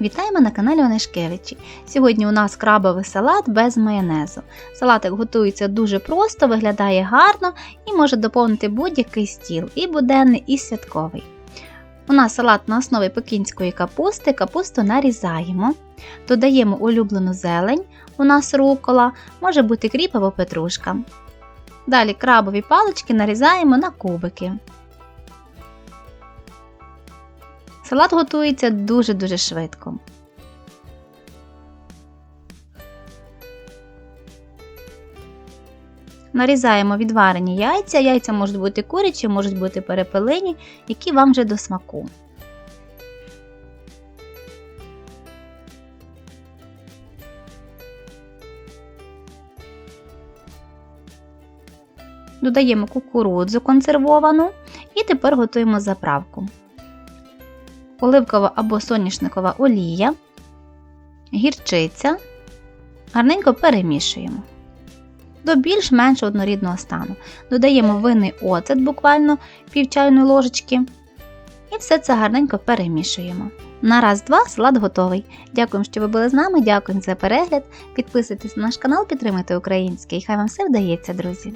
Вітаємо на каналі Онешкевичі. Сьогодні у нас крабовий салат без майонезу. Салатик готується дуже просто, виглядає гарно і може доповнити будь-який стіл, і буденний, і святковий. У нас салат на основі пекінської капусти, капусту нарізаємо, додаємо улюблену зелень, у нас рукола, може бути кріп або петрушка. Далі крабові палички нарізаємо на кубики. Салат готується дуже-дуже швидко. Нарізаємо відварені яйця. Яйця можуть бути курячі, можуть бути перепелині, які вам вже до смаку. Додаємо кукурудзу консервовану і тепер готуємо заправку. Оливкова або соняшникова олія, гірчиця. Гарненько перемішуємо до більш-менш однорідного стану. Додаємо винний оцет, буквально пів чайної ложечки. І все це гарненько перемішуємо. На раз-два салат готовий. Дякуємо, що ви були з нами. Дякую за перегляд. Підписуйтесь на наш канал, підтримуйте український. Хай вам все вдається, друзі!